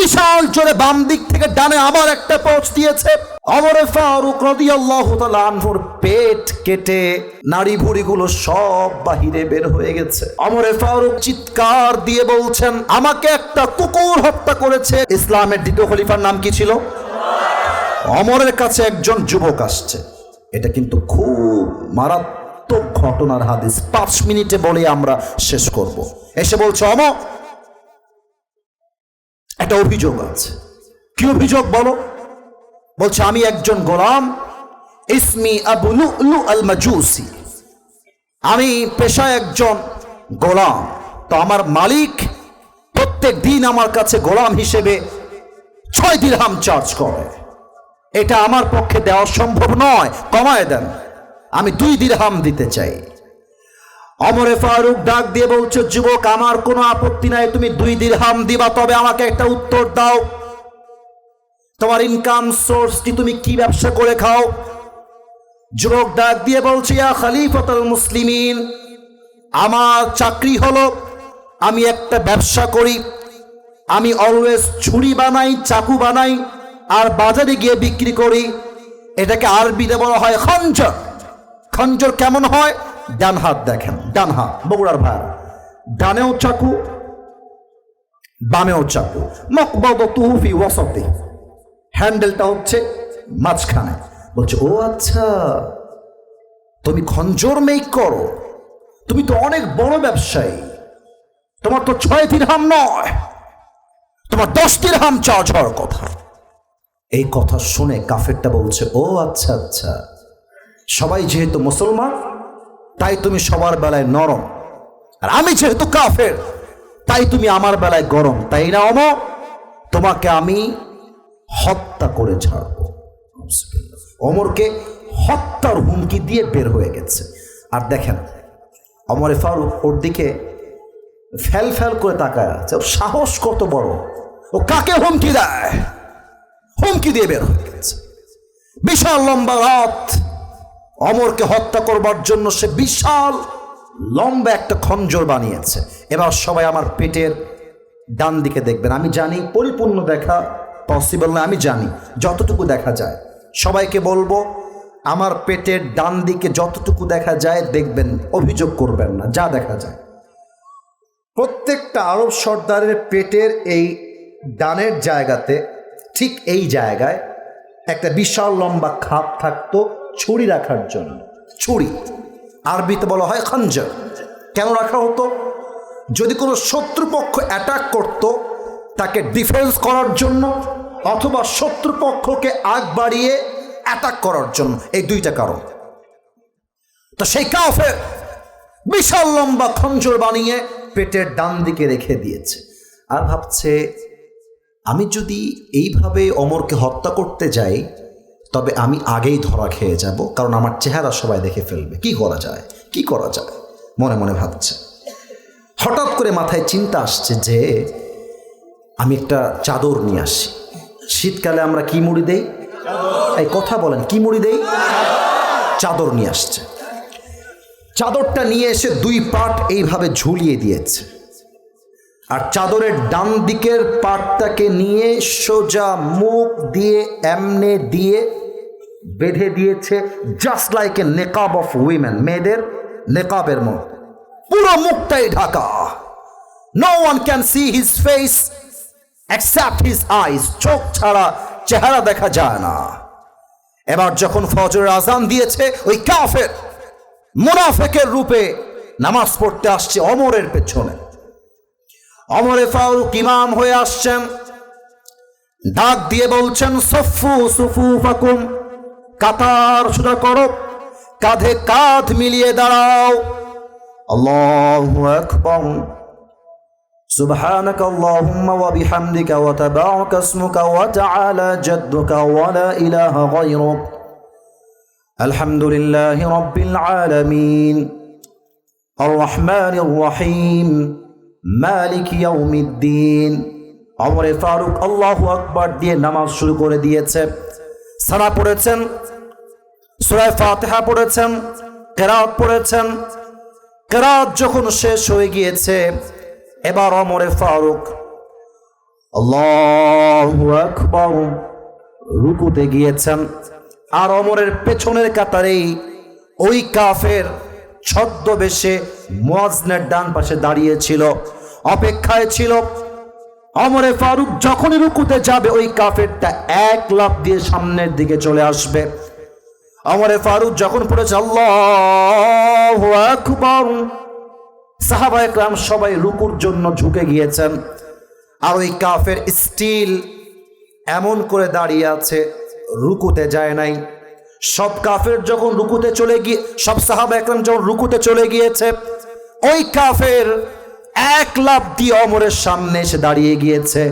বিশাল জোরে বাম দিক থেকে ডানে আবার একটা পৌঁছ দিয়েছে। অমরে ফারুক আনহুর পেট কেটে নাড়ি ভুড়িগুলো সব বাহিরে বের হয়ে গেছে। অমরে ফারুক চিৎকার দিয়ে বলছেন, আমাকে একটা কুকুর হত্যা করেছে। ইসলামের দ্বিতীয় খলিফার নাম কি ছিল? অমরের কাছে একজন যুবক আসছে। এটা কিন্তু খুব মারাত্মক ঘটনার হাদিস। পাঁচ মিনিটে বলে আমরা শেষ করব। এসে বলছে, অমর একটা অভিযোগ আছে। কি অভিযোগ বলো? বলছে, আমি একজন গোলাম, ইসমি আবু লুলু আল মাজুসি আমি পেশায় একজন গোলাম। তো আমার মালিক প্রত্যেক দিন আমার কাছে গোলাম হিসেবে ছয় দিরহাম চার্জ করে। এটা আমার পক্ষে দেওয়া সম্ভব নয়। কমায় দেন। আমি দুই দিরহাম দিতে চাই। অমরে ফারুক ডাক দিয়ে বলছে, যুবক, আমার কোনো আপত্তি নাই, তুমি দুই দিরহাম দিবা, তবে আমাকে একটা উত্তর দাও। তোমার ইনকাম সোর্স কি, তুমি কি ব্যবসা করে খাও? যুবক ডাক দিয়ে বলছে, ইয়া খালিফাতুল মুসলিমিন, আমার চাকরি হলো, আমি একটা ব্যবসা করি, আমি অলওয়েজ ছুরি বানাই, চাকু বানাই, আর বাজারে গিয়ে বিক্রি করি। এটাকে আরবিতে বলা হয় খঞ্জর। খঞ্জর কেমন হয়? ডান হাত দেখেন। ডান হাত বগুড়ার ভাইরা ডানেও চাকু, বামেও চাকু। মকবদ তুহুফি ওয়াসতে হ্যান্ডেলটা হচ্ছে মাঝখানে। বলছে, ও আচ্ছা তুমি খঞ্জর মেক করো। তুমি তো অনেক বড় ব্যবসায়ী। তোমার তো ছয় দিরহাম নয়। তোমার দশ দিরহাম চার্জ হওয়ার কথা। এই কথা শুনে কাফেরটা বলছে, ও আচ্ছা আচ্ছা। সবাই যেহেতু মুসলমান তাই তুমি সবার বেলায় নরম। আর আমি যেহেতু কাফের, তাই তুমি আমার বেলায় গরম। তাই না অম তোমাকে আমি হত্যা করে ছাড়বো। অমরকে হত্যার হুমকি দিয়ে বের হয়ে গেছে। আর দেখেন অমরে ফারুক ওর দিকে ফ্যাল ফ্যাল করে তাকায় আছে। সাহস কত বড়। ও কাকে হুমকি দেয়? হুমকি দিয়ে বের হয়ে গেছে। বিশাল লম্বা রাত অমরকে হত্যা করবার জন্য সে বিশাল, লম্বা একটা খঞ্জর বানিয়েছে। এবার সবাই আমার পেটের ডান দিকে দেখবেন। আমি জানি, পরিপূর্ণ দেখা পসিবল না, আমি জানি, যতটুকু দেখা যায়। সবাইকে বলব, আমার পেটের ডান দিকে যতটুকু দেখা যায়, দেখবেন, অভিযোগ করবেন না, যা দেখা যায়। প্রত্যেকটা আরব সর্দারের পেটের এই ডানের জায়গাতে, ঠিক এই জায়গায়, একটা বিশাল লম্বা খাপ থাকতো ছুরি রাখার জন্য। ছুরি। আরবিতে বলা হয় খঞ্জর কেন রাখা হতো? যদি কোনো শত্রুপক্ষ অ্যাটাক করত, তাকে ডিফেন্স করার জন্য অথবা শত্রুপক্ষকে আগ বাড়িয়ে অ্যাটাক করার জন্য। এই দুইটা কারণ। তো সেই কাফের বিশাল লম্বা খঞ্জর বানিয়ে পেটের ডান দিকে রেখে দিয়েছে। আর ভাবছে, আমি যদি এইভাবে অমরকে হত্যা করতে যাই তবে আমি আগেই ধরা খেয়ে যাব, কারণ আমার চেহারা সবাই দেখে ফেলবে। কি করা যায়? কি করা যায়? মনে মনে ভাবছে। হঠাৎ করে মাথায় চিন্তা আসছে যে আমি একটা চাদর নিয়ে আসি। শীতকালে আমরা কি মুড়ি দেই? এই কথা বলেন, কি মুড়ি দেই? চাদর নিয়ে আসছে। চাদরটা নিয়ে এসে দুই পাট এইভাবে ঝুলিয়ে দিয়েছে। আর চাদরের ডান দিকের পাটটাকে নিয়ে সোজা মুখ দিয়ে, এমনে দিয়ে বেঁধে দিয়েছে জাস্ট লাইক এ নেকাব অফ উইমেন মেয়েদের নেকাবের মতো পুরো মুখটাই Dhaka. No one can see his face accept his eyes চোখ ছাড়া চেহারা দেখা যায় না। এবার যখন ফজরের আজান দিয়েছে, ওই কাফের মুনাফেকের রূপে নামাজ পড়তে আসছে অমরের পেছনে। অমরে ফারুক ইমাম হয়ে আসছেন। ডাক দিয়ে বলছেন, সফু, সুফু ফাকুম। কাতার সোজা করো কাঁধে কাঁধ মিলিয়ে দাঁড়াও আল্লাহু আকবার سبحانك اللهم وبحمدك وتبارك اسمك وتعالى جدك ولا إله غيرك الحمد لله رب العالمين الرحمن الرحيم মালিক ইয়াউমিদ্দিন অমরে ফারুক আল্লাহু আকবার দিয়ে নামাজ শুরু করে দিয়েছে সারা পড়েছেন সূরা ফাতিহা পড়েছেন, কেরাত পড়েছেন। কেরাত যখন শেষ হয়ে গিয়েছে, এবার অমরে ফারুক। রুকুতে গিয়েছেন। আর অমরের পেছনের কাতারেই ওই কাফের ছদ্মবেশে মোয়াজনের ডান পাশে দাঁড়িয়েছিল অপেক্ষায় ছিল। অমরে ফারুক যখনই রুকুতে যাবে, ওই কাফেরটা এক লাফ দিয়ে সামনের দিকে চলে আসবে। অমরে ফারুক যখন পড়েছে, আল্লাহ আকবর। সাহাবা একরাম সবাই রুকুর জন্য ঝুঁকে গিয়েছেন। আর ওই কাফের স্টিল এমন করে দাঁড়িয়ে আছে, রুকুতে যায় নাই। সব কাফের যখন রুকুতে চলে গিয়ে, সব সাহাবা একরাম যখন রুকুতে চলে গিয়েছে, ওই কাফের এক লাভ দিয়ে অমরের সামনে এসে দাঁড়িয়ে গিয়েছে।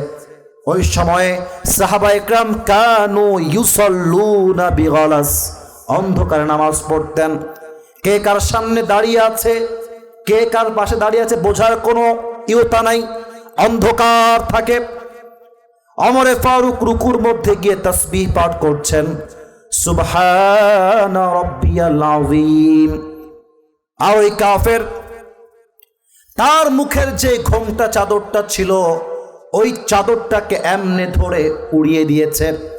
ওই সময়ে সাহাবা একরাম কানু ইউসল্লু না বিগলাস অন্ধকারে নামাজ পড়তেন। কে কার সামনে দাঁড়িয়ে আছে, কে কার পাশে দাঁড়িয়ে আছে বোঝার কোনো ইয়তা নাই। অন্ধকার থাকে। অমরে ফারুক রুকুর মধ্যে গিয়ে তসবিহ পাঠ করছেন। সুবহান রব্বিয়াল আযীম। আর ওই কাফের, তার মুখের যে ঘোমটা চাদরটা ছিল, ওই চাদরটাকে এমনে ধরে উড়িয়ে দিয়েছে।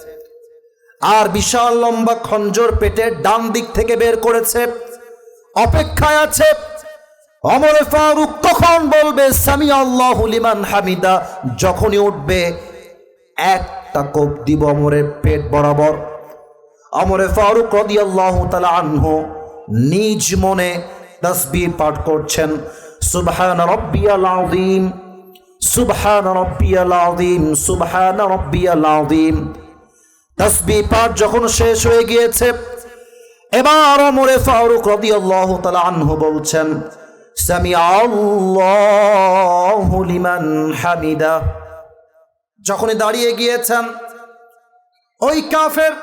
আর বিশাল লম্বা খঞ্জর পেটের ডান দিক থেকে বের করেছে। অপেক্ষায় আছে অমরে ফারুক কখন বলবে সামি আল্লাহ লিমান হামিদা। যখনই উঠবে, একটা কোপ দিব অমরের পেট বরাবর। অমরে ফারুক রদি আল্লাহ তালা আনহু নিজ মনে তসবিহ পাঠ করছেন, সুবহান রব্বিয়াল আযীম, সুবহান রব্বিয়াল আযীম, সুবহান রব্বিয়াল আযীম। তসবিহ পাঠ যখন শেষ হয়ে গিয়েছে, এবার অমরে ফারুক রাদিয়াল্লাহু তাআলা আনহু বলছেন সামি আল্লাহু লিমান হামিদা। যখনই দাঁড়িয়ে গিয়েছেন, ওই কাফের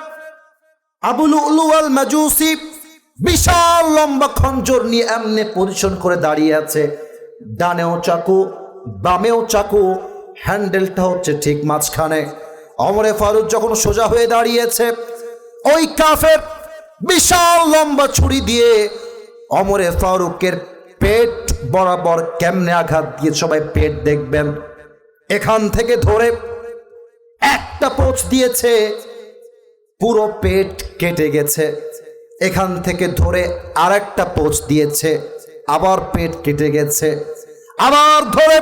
আবুল উলুয়াল মাজুসি বিশাল লম্বা খঞ্জর নিয়ে এমনি পজিশন করে দাঁড়িয়ে আছে। ডানেও চাকু, বামেও চাকু, হ্যান্ডেলটা হচ্ছে ঠিক মাঝখানে। অমরে ফারুক যখন সোজা হয়ে দাঁড়িয়েছে, ওই কাফের বিশাল লম্বা ছুরি দিয়ে অমরে ফারুকের পেট বরাবর কেমনে আঘাত দিয়ে সবাই পেট দেখবেন। এখান থেকে ধরে একটা পোচ দিয়েছে, পুরো পেট কেটে গেছে। এখান থেকে ধরে আরেকটা পোচ দিয়েছে, আবার পেট কেটে গেছে। আবার ধরে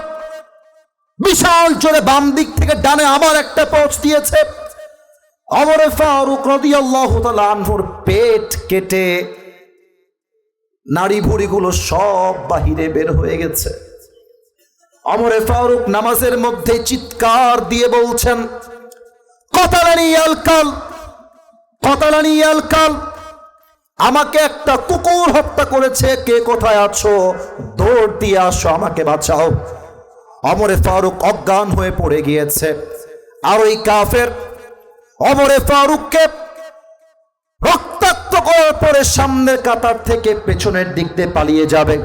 বিশাল জোরে বাম দিক থেকে ডানে আবার একটা পোচ দিয়েছে। অমরে ফারুক রাদিয়াল্লাহু তাআলা আনহুর পেট কেটে নাড়ি ভুড়িগুলো সব বাহিরে বের হয়ে গেছে। অমরে ফারুক নামাজের মধ্যে চিৎকার দিয়ে বলছেন, কতালানি আলকাল কতালানি আলকাল, আমাকে একটা কুকুর হত্যা করেছে, কে কোথায় আছো? দৌড় দিয়ে আসো, আমাকে বাঁচাও। অমরে ফারুক অজ্ঞান হয়ে পড়ে গিয়েছে। আর ওই কাফের অমরে ফারুককে রক্তাক্ত করার পরে সামনের কাতার থেকে পেছনের দিক দিয়ে পালিয়ে যাবে।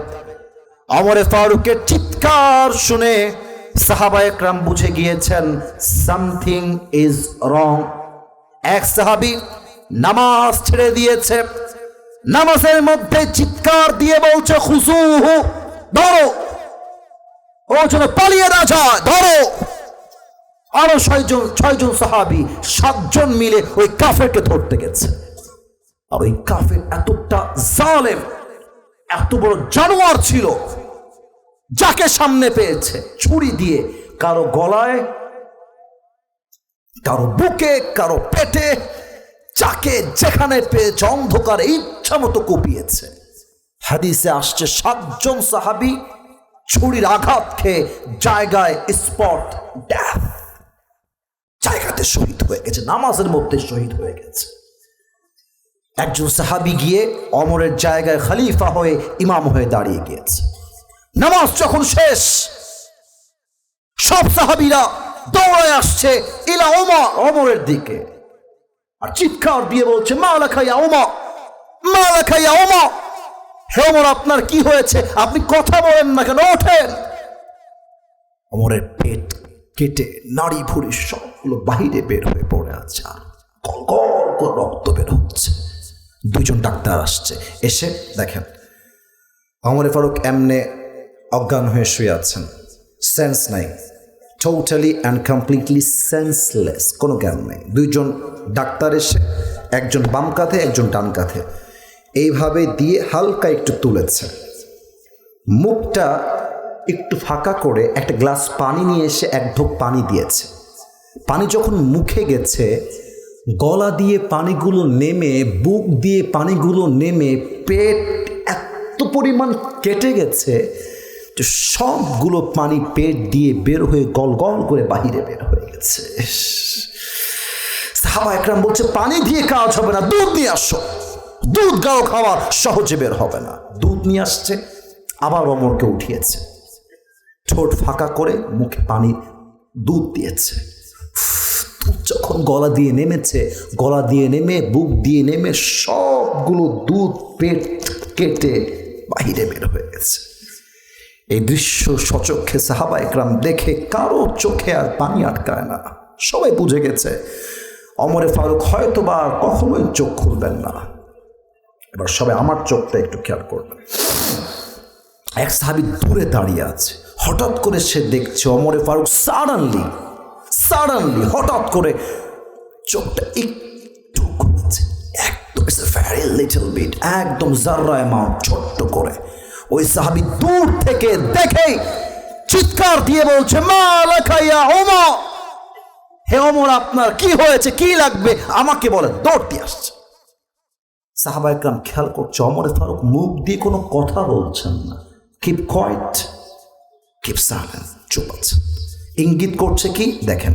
অমরে ফারুকের চিৎকার শুনে সাহাবা একরাম বুঝে গিয়েছেন সামথিং ইজ রং এক সাহাবি নামাজ ছেড়ে দিয়েছে। নামাজের মধ্যে চিৎকার দিয়ে বলছে খুসুহু ধরো। ও যেন পালিয়ে না যায়। ধরো, আরও ছয়জন ছয়জন সাহাবি, সাতজন মিলে ওই কাফেরকে ধরতে গেছে। আর ওই কাফের এতটা জালেম, এত বড় জানোয়ার ছিল, যাকে সামনে পেয়েছে, ছুরি দিয়ে, কারও গলায়, কারও বুকে, কারও পেটে, যাকে যেখানে পেয়েছে, অন্ধকারে ইচ্ছা মতো কুপিয়েছে। হাদিসে আসছে, সাতজন সাহাবি ছুরির আঘাত খেয়ে জায়গায় স্পট ড্যাথ জায়গাতে শহীদ হয়ে গেছে, নামাজের মধ্যে শহীদ হয়ে গেছে। একজন সাহাবি গিয়ে অমরের জায়গায় খালিফা হয়ে ইমাম হয়ে দাঁড়িয়ে গিয়েছে। নামাজ যখন শেষ, সব সাহাবিরা দৌড়ে আসছে ইলা ওমা অমরের দিকে। আর চিৎকার দিয়ে বলছে মা লেখাইয়া ওমা মা লেখাইয়া ওমা হে ওমর আপনার কি হয়েছে? আপনি কথা বলেন না কেন? ওঠেন! অমরের পেট কেটে নাড়ি ভুড়ি সবগুলো বাহিরে বের হয়ে পড়ে আছে। আর গল করে রক্ত বের হচ্ছে। দুইজন ডাক্তার আসছে। এসে দেখেন অমরে ফারুক এমনে অজ্ঞান হয়ে শুয়ে আছেন। সেন্স নাই। টোটালি অ্যান্ড কমপ্লিটলি সেন্সলেস কোনো জ্ঞান নেই। দুইজন ডাক্তার এসে, একজন বাম কাঁধে, একজন ডান কাঁধে। এইভাবে দিয়ে হালকা একটু তুলেছে। মুখটা একটু ফাঁকা করে একটা গ্লাস পানি নিয়ে এসে এক ঢোক পানি দিয়েছে। পানি যখন মুখে গেছে, গলা দিয়ে পানিগুলো নেমে, বুক দিয়ে পানিগুলো নেমে, পেট এত পরিমাণ কেটে গেছে যে সবগুলো পানি পেট দিয়ে বের হয়ে গল গল করে বাহিরে বের হয়ে গেছে। সাহাবা একরাম বলছে, পানি দিয়ে কাজ হবে না, দুধ নিয়ে আসো। দুধ গাও খাওয়ার সহজে বের হবে না। দুধ নিয়ে আসছে, আবার অমরকে উঠিয়েছে। ঠোঁট ফাঁকা করে মুখে পানি দুধ দিয়েছে। যখন গলা দিয়ে নেমেছে, গলা দিয়ে নেমে, বুক দিয়ে নেমে, সবগুলো দুধ পেট কেটে বাহিরে বের হয়ে গেছে। এই দৃশ্য সচক্ষে সাহাবা একরাম দেখে কারও চোখে আর পানি আটকায় না। সবাই বুঝে গেছে, অমরে ফারুক হয়তো বা কখনোই চোখ খুলবেন না। এবার সবাই আমার চোখটা একটু খেয়াল করবে। এক সাহাবি দূরে দাঁড়িয়ে আছে। হঠাৎ করে সে দেখছে অমরে ফারুক সাডানলি সাডানলি হঠাৎ করে চোখটা একটু খুলেছে একদম ভ্যারি লিটল বিট একদম জাররা অ্যামাউন্ট ছোট্ট করে। ওই সাহাবি দূর থেকে দেখেই চিৎকার দিয়ে বলছে, মা লেখাইয়া ওমা হে অমর আপনার কি হয়েছে, কি লাগবে? আমাকে বলেন। দৌড় দিয়ে আসছে। সাহাবা একরাম খেয়াল করছে অমরে ফারুক মুখ দিয়ে কোনো কথা বলছেন না। কিপ কয়েট কিপ সাইলেন্ট চুপ আছে। ইঙ্গিত করছে কি? দেখেন,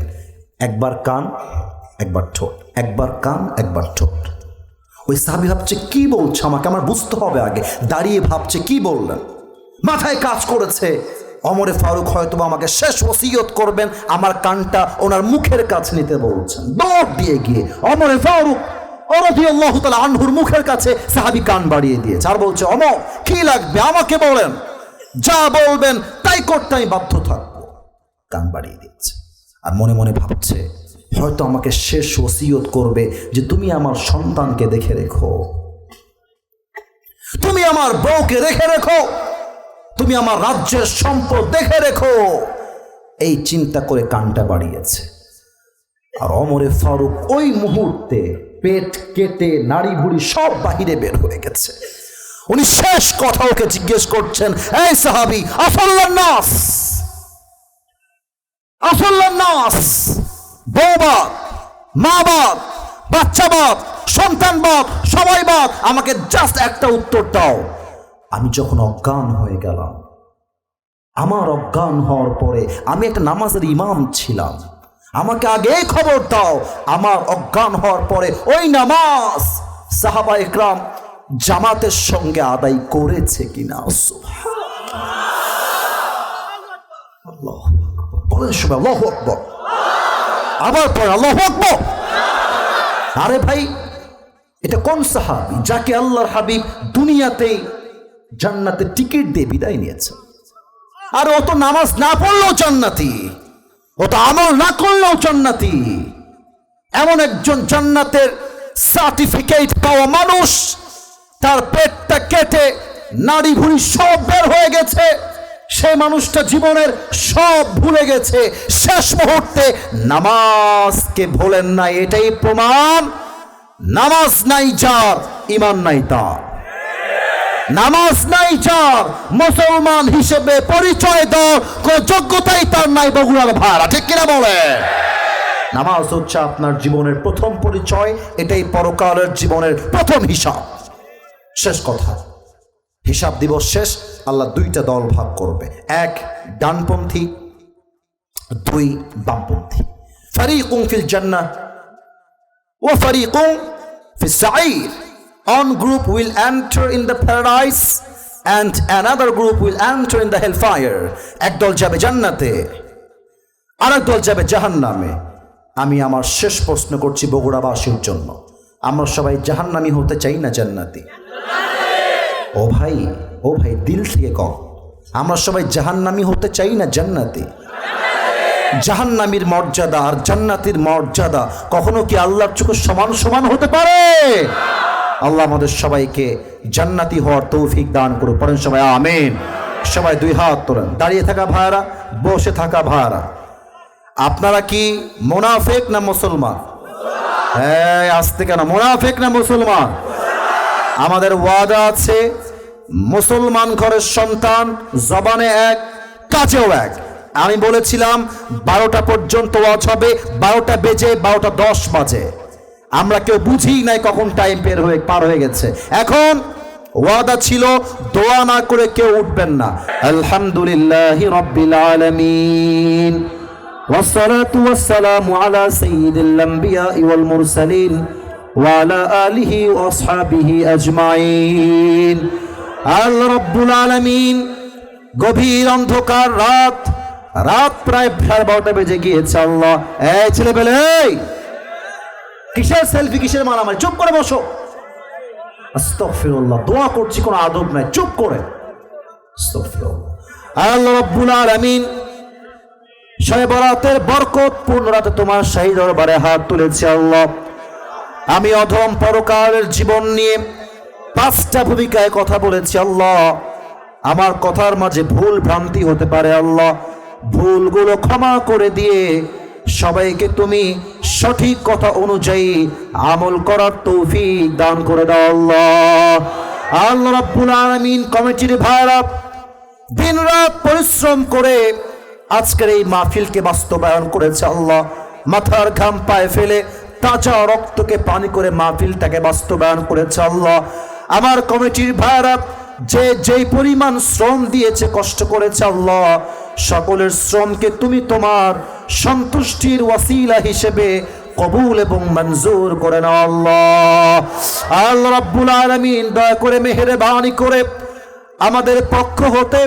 একবার কান, একবার ঠোঁট, একবার কান, একবার ঠোঁট। ওই সাহাবি ভাবছে, কি বলছে আমাকে? আমার বুঝতে হবে আগে। দাঁড়িয়ে ভাবছে, কি বললেন? মাথায় কাজ করেছে। অমরে ফারুক হয়তো আমাকে শেষ ওসিয়ত করবেন, আমার কানটা ওনার মুখের কাছে নিতে বলছেন। দৌড় দিয়ে গিয়ে অমরে ফারুক অরদিয়াল্লাহু তাআলা আনহুর মুখের কাছে সাহাবি কান বাড়িয়ে দিয়েছে। আর বলছে, অমর, কি লাগবে? আমাকে বলেন। যা বলবেন, তাই করতে আমি বাধ্য থাকব। কান বাড়িয়ে দিচ্ছে আর মনে মনে ভাবছে, হয়তো আমাকে শেষ ওসিয়ত করবে যে তুমি আমার সন্তানকে দেখে রেখো। তুমি আমার বউকে রেখে রেখো। তুমি আমার রাজ্যের সম্পদ দেখে রেখো। এই চিন্তা করে কানটা বাড়িয়েছে। আর অমরে ফারুক ওই মুহূর্তে পেট কেটে নাড়ি ভুড়ি সব বাহিরে বের হয়ে গেছে। উনি শেষ কথা ওকে জিজ্ঞেস করছেন, এই সাহাবি, আফল্লার নাস আফল্লার নাস বৌবাদ মা বাপ, বাচ্চা বাপ, সন্তান বাপ, সবাই বাপ, আমাকে জাস্ট একটা উত্তর দাও। আমি যখন অজ্ঞান হয়ে গেলাম, আমার অজ্ঞান হওয়ার পরে আমি একটা নামাজের ইমাম ছিলাম। আমাকে আগে খবর দাও। আমার অজ্ঞান হওয়ার পরে ওই নামাজ সাহাবা একরাম জামাতের সঙ্গে আদায় করেছে কিনা? বলেন সবাই আল্লাহ আকবর। আবার পরে আল্লাহ আরে ভাই, এটা কোন সাহাবি যাকে আল্লাহর হাবিব দুনিয়াতেই জান্নাতে টিকিট দিয়ে বিদায় নিয়েছে? আর অত নামাজ না পড়লেও জান্নাতি। অত আমল না করলেও জান্নাতি। এমন একজন জান্নাতের সার্টিফিকেট পাওয়া মানুষ, তার পেটটা কেটে নাড়ি ভুড়ি সব বের হয়ে গেছে। সে মানুষটা জীবনের সব ভুলে গেছে। শেষ মুহূর্তে নামাজকে ভোলেন না এটাই প্রমাণ। নামাজ নাই যার ইমান নাই তার। নামাজ নাই যার, মুসলমান হিসেবে পরিচয় দেওয়ার কোন যোগ্যতাই তার নাই বগুড়ার ভাড়া, ঠিক কিনা বলে? নামাজ হচ্ছে আপনার জীবনের প্রথম পরিচয়, এটাই পরকালের জীবনের প্রথম হিসাব। শেষ কথা। হিসাব দিবস শেষ, আল্লাহ দুইটা দল ভাগ করবে। এক, ডানপন্থী, দুই, বামপন্থী। ফারিকুম feel Jannah O ফারিকুম fees সাঈর। One group will enter in the paradise and another group will enter in the hellfire. একদল যাবে জান্নাতে, আরেক দল যাবে জাহান্নামে। আমি আমার শেষ প্রশ্ন করছি বগুড়াবাসীর জন্য। আমরা সবাই জাহান্নামি হতে চাই না জান্নাতি? ও ভাই ও ভাই, দিল থেকে কম। আমরা সবাই জাহান্নামি হতে চাই না জান্নাতি? জাহান্নামীর মর্যাদা আর জান্নাতির মর্যাদা কখনো কি আল্লাহর চোখে সমান সমান হতে পারে? আল্লাহ আমাদের সবাইকে জান্নাতি হওয়ার তৌফিক দান করুন পড়েন সবাই, আমেন। সবাই দুই হাত তোলেন। দাঁড়িয়ে থাকা ভাইয়ারা, বসে থাকা ভাইয়ারা। আপনারা কি মোনাফেক না মুসলমান? হ্যাঁ আসতে কেন? মোনাফেক না মুসলমান? আমাদের ওয়াদা আছে, মুসলমান ঘরের সন্তান জবানে এক কাজেও এক। আমি বলেছিলাম, বারোটা পর্যন্ত ওয়াজ হবে, বারোটা বেজে বারোটা দশ বাজে। আমরা কেউ বুঝি নাই কখন টাইম বের হয়ে পার হয়ে গেছে এখন ওয়াদা ছিল দোয়া না করে কেউ উঠবেন না আলহামদুলিল্লাহ রব্বিল আলামিন والصلاة والسلام على سيد الأنبياء والمرسلين وعلى آله وأصحابه أجمعين আল্লাহ রব্বুল আলামিন গভীর অন্ধকার রাত রাত প্রায় সাড়ে বারোটা বেজে গিয়েছে আল্লাহ এই ছেলে পেলে এই কিসের সেলফি কিসের মারামারি চুপ করে বসো। আস্তাগফিরুল্লাহ, দোয়া করছি, কোনো আদব নাই। চুপ করে। আল্লাহ রব্বুল আলামিন শয়ে বরাতের বরকত, পূর্ণ রাতে তোমার শাহী দরবারে হাত তুলেছে আল্লাহ। আমি অধম পরকালের জীবন নিয়ে পাঁচটা ভূমিকায় কথা বলেছি আল্লাহ। আমার কথার মাঝে ভুল ভ্রান্তি হতে পারে আল্লাহ। ভুলগুলো ক্ষমা করে দিয়ে সবাইকে তুমি সঠিক কথা অনুযায়ী আমল করার তৌফিক দান করে দাও আল্লাহ। আল্লাহ রাব্বুল আলামিন কমিটির ভাইরা দিন রাত পরিশ্রম করে আজকের এই মাহফিলকে বাস্তবায়ন করেছে আল্লাহ। মাথার ঘাম পায়ে ফেলে তাজা রক্তকে পানি করে মাহফিলটাকে বাস্তবায়ন করেছে আল্লাহ। আমার কমিটির ভাইরা, যে যেই পরিমাণ শ্রম দিয়েছে, কষ্ট করেছে আল্লাহ, সকলের শ্রমকে তুমি তোমার সন্তুষ্টির ওয়াসিলা হিসেবে কবুল এবং মঞ্জুর করে নাও আল্লাহ। আল্লাহ রাব্বুল আলামিন দয়া করে মেহেরবানি করে আমাদের পক্ষ হতে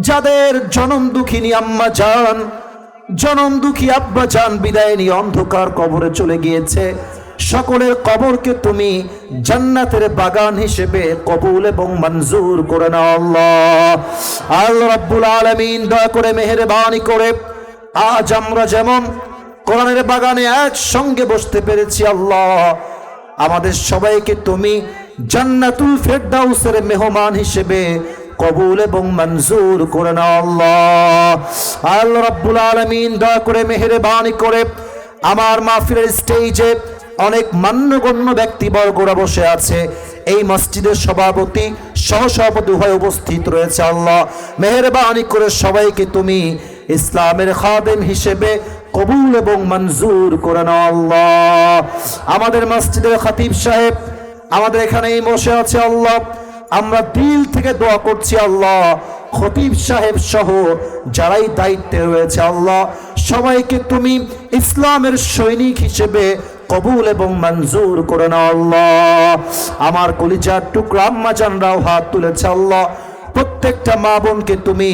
যাদের জনম দুঃখিনী আম্মা যান জনম দুঃখী আব্বা যান বিদায় নিয়ে অন্ধকার কবরে চলে গিয়েছে। সকলের কবরকে তুমি জান্নাতের বাগান হিসেবে কবুল এবং মঞ্জুর করে নাও আল্লাহ। আল্লাহ রাব্বুল আলামিন দয়া করে মেহেরবানি করে আজ আমরা যেমন কোরআনের বাগানে একসঙ্গে বসতে পেরেছি, আল্লাহ। আমাদের সবাইকে তুমি জান্নাতুল ফেরদাউসের মেহমান হিসেবে কবুল এবং মঞ্জুর করে নাও, আল্লাহ। আল্লাহ রাব্বুল আলামিন দয়া করে মেহেরবানি করে আমার মাহফিলের স্টেজে অনেক মান্যগণ্য ব্যক্তিবর্গরা বসে আছে। এই মসজিদের সভাপতি, সহসভাপতি হয়ে উপস্থিত রয়েছে, আল্লাহ। মেহেরবানি করে সবাইকে তুমি ইসলামের খাদেম হিসেবে কবুল এবং মঞ্জুর করে আল্লাহ। আমাদের মসজিদের খতিব সাহেব, আমাদের এখানে এই বসে আছে আল্লাহ। আমরা দিল থেকে দোয়া করছি আল্লাহ। খতিব সাহেব সহ যারাই দায়িত্বে রয়েছে আল্লাহ, সবাইকে তুমি ইসলামের সৈনিক হিসেবে কবুল এবং মঞ্জুর করে নাও আল্লাহ। আমার কলিজার টুকরা আম্মা জানরাও হাত তুলেছে আল্লাহ। প্রত্যেকটা মা বোনকে তুমি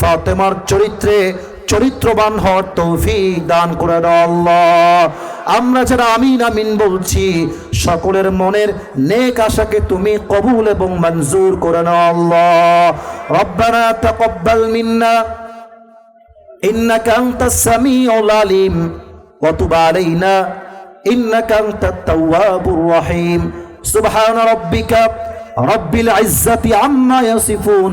ফাতেমার চরিত্রে চরিত্রবান হওয়ার তৌফিক দান করে আল্লাহ। আমরা যারা আমিন আমিন বলছি, সকলের মনের নেক আশাকে তুমি কবুল এবং মঞ্জুর করে নাও আল্লাহ। রব্বানা তাকাব্বাল মিন্না, ইন্নাকা আনতাস সামিউল আলিম, ওয়া তুব আলাইনা, ইন্নাকা আনতাত তাওয়াবুর রহিম। সুবহান রাব্বিকা, রব্বিল ইজ্জাতি আম্মা ইয়াসিফুন